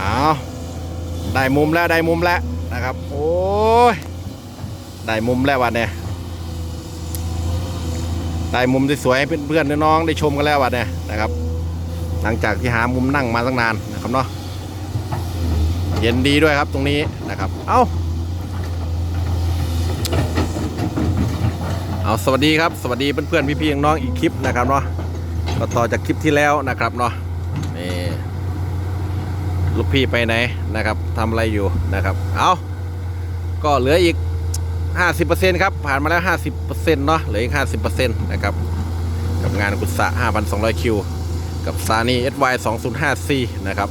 เอาได้มุมแล้วได้มุมแล้วนะครับ โอ้ยได้มุมแล้ววันเนี่ยได้มุมที่สวยให้เพื่อนๆน้องๆได้ชมกันแล้ววันเนี่ยนะครับ หลังจากที่หามุมนั่งมาตั้งนานนะครับเนาะเย็นดีด้วยครับตรงนี้นะครับ เอาเอาสวัสดีครับ สวัสดีเพื่อนๆพี่ๆน้องๆอีกคลิปนะครับเนาะก็ต่อจากคลิปที่แล้วนะครับเนาะ ลูกพี่ไปไหนนะครับทำอะไรอยู่นะครับ เอาก็เหลืออีก 50%ครับ ผ่านมาแล้ว 50%เนาะเหลืออีก 50%นะครับ กับงานกุศะ5,200 คิว กับซานี SY 205C นะครับ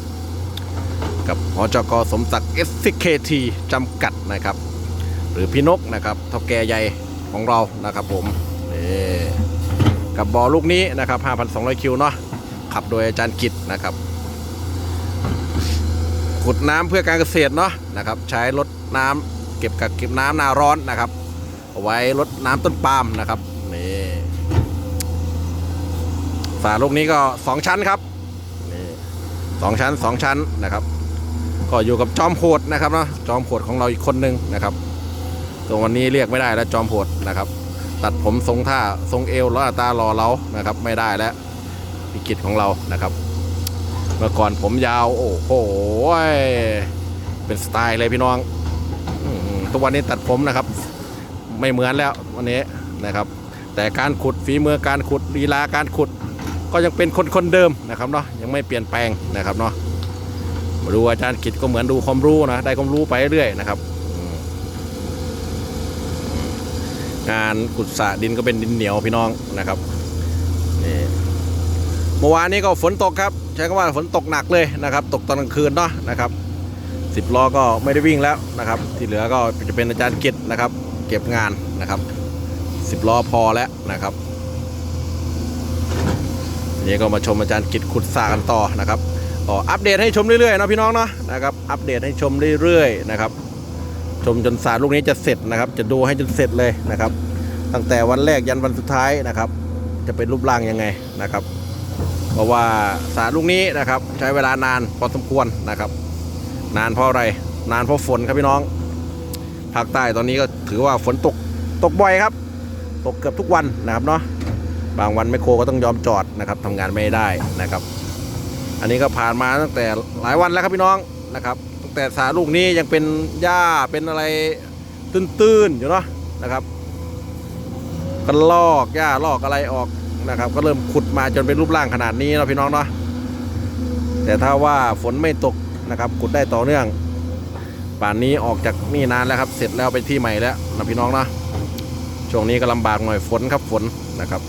กับหอจกสมศักดิ์ SCKT จำกัดนะครับ หรือพี่นกนะครับเท่าแก่ใหญ่ของเรานะครับผมนี่กับบอลลูกนี้นะครับ5,200 คิวเนาะขับโดยอาจารย์กิตนะครับ ขุดน้ำเพื่อการเกษตรเนาะนะครับ ใช้รถน้ำเก็บกักเก็บน้ำหนาร้อนนะครับเอาไว้รดน้ำต้นปาล์มนะครับนี่ฝาลูกนี้ก็ 2 ชั้นครับนี่สองชั้น 2 ชั้นนะครับ ก็อยู่กับจอมโหดนะครับเนาะจอมโหดของเราอีกคนนึงนะครับตัววันนี้เรียกไม่ได้แล้วจอมโหดนะครับ ตัดผมทรงท่าทรงเอวแล้วตาหล่อเรานะครับ ไม่ได้แล้วพิกิจของเรานะครับ เมื่อก่อนผมยาว โอ้โห เป็นสไตล์เลยพี่น้องทุกวันนี้ตัดผมนะครับ ไม่เหมือนแล้ววันนี้นะครับ แต่การขุดฝีมือการขุดลีลาการขุด ก็ยังเป็นคนคนเดิมนะครับเนาะยังไม่เปลี่ยนแปลงนะครับเนาะมาดูอาจารย์กิจก็เหมือนดูความรู้นะได้ความรู้ไปเรื่อยนะครับ งานขุดสระดินก็เป็นดินเหนียวพี่น้องนะครับนี่เมื่อวานนี้ก็ฝนตกครับ ช้คำว่าฝนตกหนักเลยนะครับ ตกตอนกลางคืนเนาะนะครับสิบล้อก็ไม่ได้วิ่งแล้วนะครับ ที่เหลือก็จะเป็นอาจารย์กิจนะครับ เก็บงานนะครับสิบล้อพอแล้วนะครับนี่ก็มาชมอาจารย์กิจขุดสระกันต่อนะครับก็อัปเดตให้ชมเรื่อยๆเนาะพี่น้องเนาะนะครับอัปเดตให้ชมเรื่อยๆนะครับชมจนสรลูกนี้จะเสร็จนะครับ จะดูให้จนเสร็จเลยนะครับ ตั้งแต่วันแรกยันวันสุดท้ายนะครับ จะเป็นรูปร่างยังไงนะครับ เพราะว่าสารลูกนี้นะครับใช้เวลานานพอสมควรนะครับ นานเพราะอะไรนานเพราะฝนครับพี่น้องภาคใต้ตอนนี้ก็ถือว่าฝนตกตกบ่อยครับ ตกเกือบทุกวันนะครับเนาะบางวันแมคโครก็ต้องยอมจอดนะครับทำงานไม่ได้นะครับ อันนี้ก็ผ่านมาตั้งแต่หลายวันแล้วครับพี่น้องนะครับตั้งแต่สารลูกนี้ยังเป็นหญ้าเป็นอะไรตื้นๆอยู่เนาะนะครับก็ลอกหญ้าลอกอะไรออก นะครับ ก็เริ่มขุดมาจนเป็นรูปร่างขนาดนี้เนาะพี่น้องเนาะแต่ถ้าว่าฝนไม่ตกนะครับขุดได้ต่อเนื่อง ป่านนี้ออกจากนี่นานแล้วครับ เสร็จแล้วไปที่ใหม่แล้วนะพี่น้องเนาะช่วงนี้ก็ลำบากหน่อยฝนครับฝนนะครับ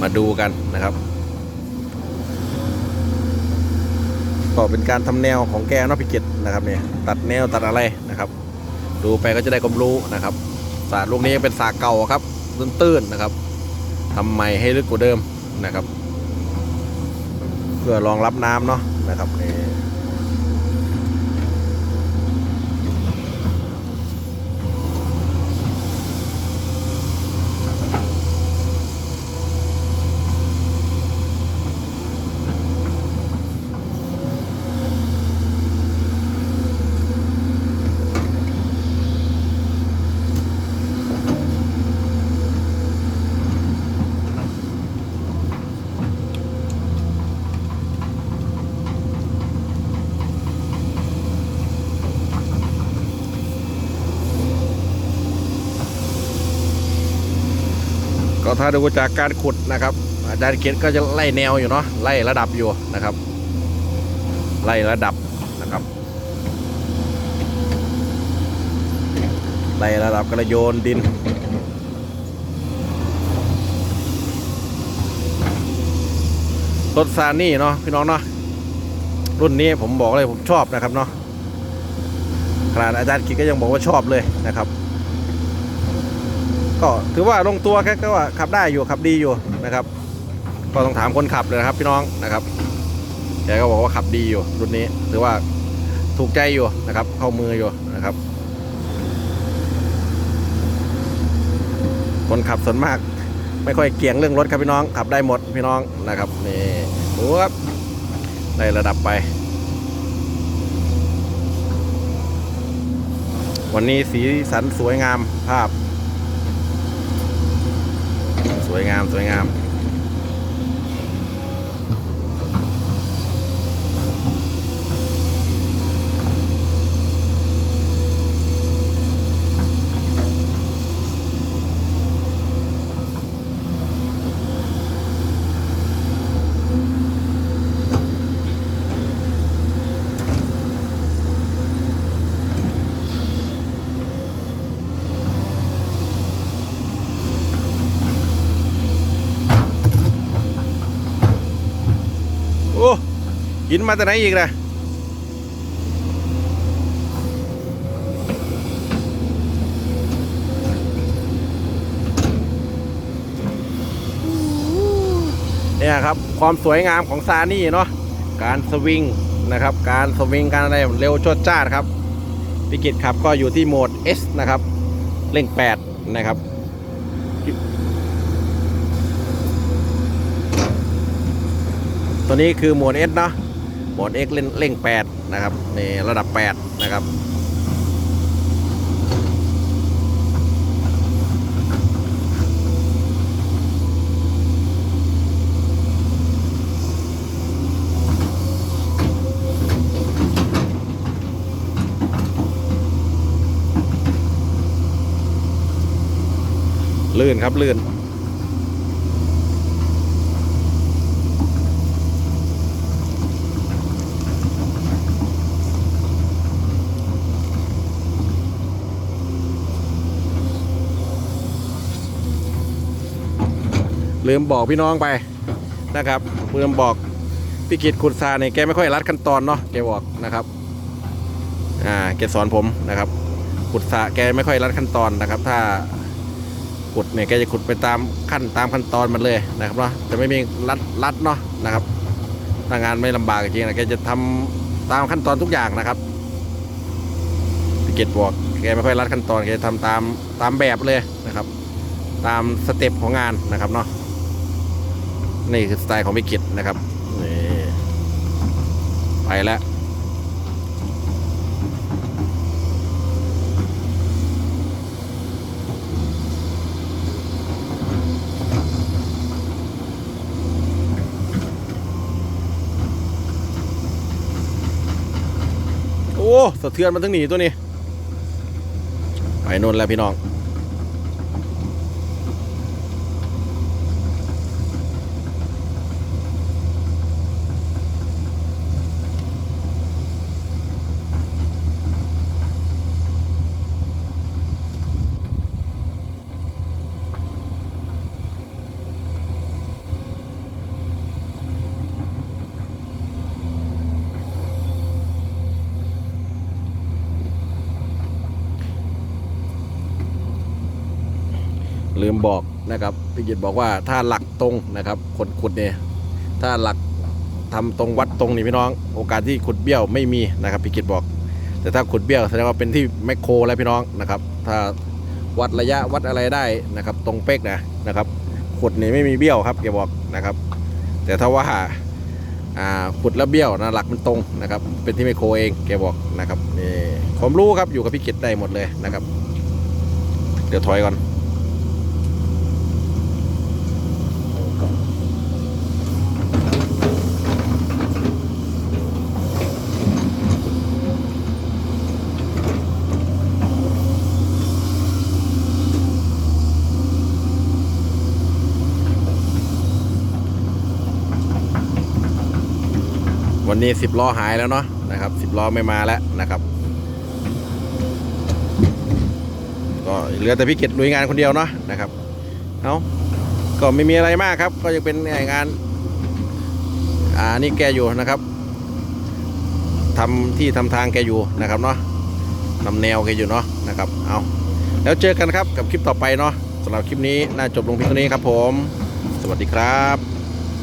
มาดูกันนะครับก็เป็นการทำแนวของแกนาะพิกิตนะครับเนี่ยตัดแนวตัดอะไรนะครับ ดูไปก็จะได้ความรู้นะครับสระลูกนี้เป็นสระเก่าครับ ตื้นๆนะครับทำใหม่ให้ลึกกว่าเดิมนะครับ เพื่อรองรับน้ำเนาะนะครับนี่็ถ้าดูจากการขุดนะครับอาจารย์เกตก็จะไล่แนวอยู่เนาะไล่ระดับอยู่นะครับ ไล่ระดับนะครับ ไล่ระดับกระโยนดินรถซานี่เนาะพี่น้องเนาะรุ่นนี้ผมบอกเลยผมชอบนะครับเนาะขนาดอาจารย์กิจก็ยังบอกว่าชอบเลยนะครับ ก็ถือว่าลงตัวแค่ก็ว่าขับได้อยู่ขับดีอยู่นะครับ ก็ต้องถามคนขับเลยนะครับพี่น้องนะครับแกก็บอกว่าขับดีอยู่รุ่นนี้ ถือว่าถูกใจอยู่นะครับ เข้ามืออยู่นะครับ คนขับส่วนมาก ไม่ค่อยเกี่ยงเรื่องรถครับพี่น้อง ขับได้หมดพี่น้องนะครับนี่ดูครับได้ระดับไป วันนี้สีสันสวยงามภาพ สวยงามสวยงาม โอ้ กินมาแต่ไหนอีกนะเนี่ยครับ ความสวยงามของซานี่เนาะการสวิงนะครับ การสวิงการอะไรเร็วชดจ้าดครับพิกิตครับก็อยู่ที่โหมด S นะครับเร่ง8นะครับตัวนี้คือโหมด S เนาะ โหมด X เล่นเร่ง8นะครับนี่ระดับ 8 นะครับลื่นครับลื่น ลืมบอกพี่น้องไปนะครับลืมบอกพี่กิตขุดซาเนี่ยแกไม่ค่อยรัดขั้นตอนเนาะแกบอกนะครับอ่าแกสอนผมนะครับขุดซาแกไม่ค่อยรัดขั้นตอนนะครับ ถ้าขุดเนี่ยแกจะขุดไปตามขั้นตามขั้นตอนมันเลยนะครับเนาะจะไม่มีรัดรัดเนาะนะครับถ้างานไม่ลำบากจริงนะแกจะทำตามขั้นตอนทุกอย่างนะครับพี่กิตบอกแกไม่ค่อยรัดขั้นตอนแกจะทำตามตามแบบเลยนะครับ ตามสเต็ปของงานนะครับเนาะ นี่คือสไตล์ของพิกิตนะครับนี่ไปแล้วโอ้ สะเทือนมันทั้งหนีตัวนี้ ไปนู่นแล้วพี่น้อง ลืมบอกนะครับพี่กิตบอกว่าถ้าหลักตรงนะครับคนขุดเนี่ยถ้าหลักทำตรงวัดตรงนี่พี่น้อง โอกาสที่ขุดเบี้ยวไม่มีนะครับพี่กิตบอก แต่ถ้าขุดเบี้ยวแสดงว่าเป็นที่แมคโครแล้วพี่น้องนะครับ ถ้าวัดระยะวัดอะไรได้นะครับ ตรงเป๊กนะนะครับขุดนี่ไม่มีเบี้ยวครับแกบอกนะครับ แต่ถ้าว่าขุดแล้วเบี้ยวนะหลักมันตรงนะครับ เป็นที่แมโครเองแกบอกนะครับนี่ผมรู้ครับอยู่กับพี่กิตได้หมดเลยนะครับ เดี๋ยวถอยก่อน วันนี้สิบล้อหายแล้วเนาะนะครับสิบล้อไม่มาแล้วนะครับ ก็เหลือแต่พี่เกดลุยงานคนเดียวเนาะนะครับเอาก็ไม่มีอะไรมากครับ ก็ยังเป็นงานอ่านี่แกอยู่นะครับทำที่ทำทางแกอยู่นะครับเนาะนำแนวแกอยู่เนาะนะครับเอาแล้วเจอกันครับกับคลิปต่อไปเนาะสำหรับคลิปนี้น่าจบลงเพียงเท่านี้ครับผม สวัสดีครับ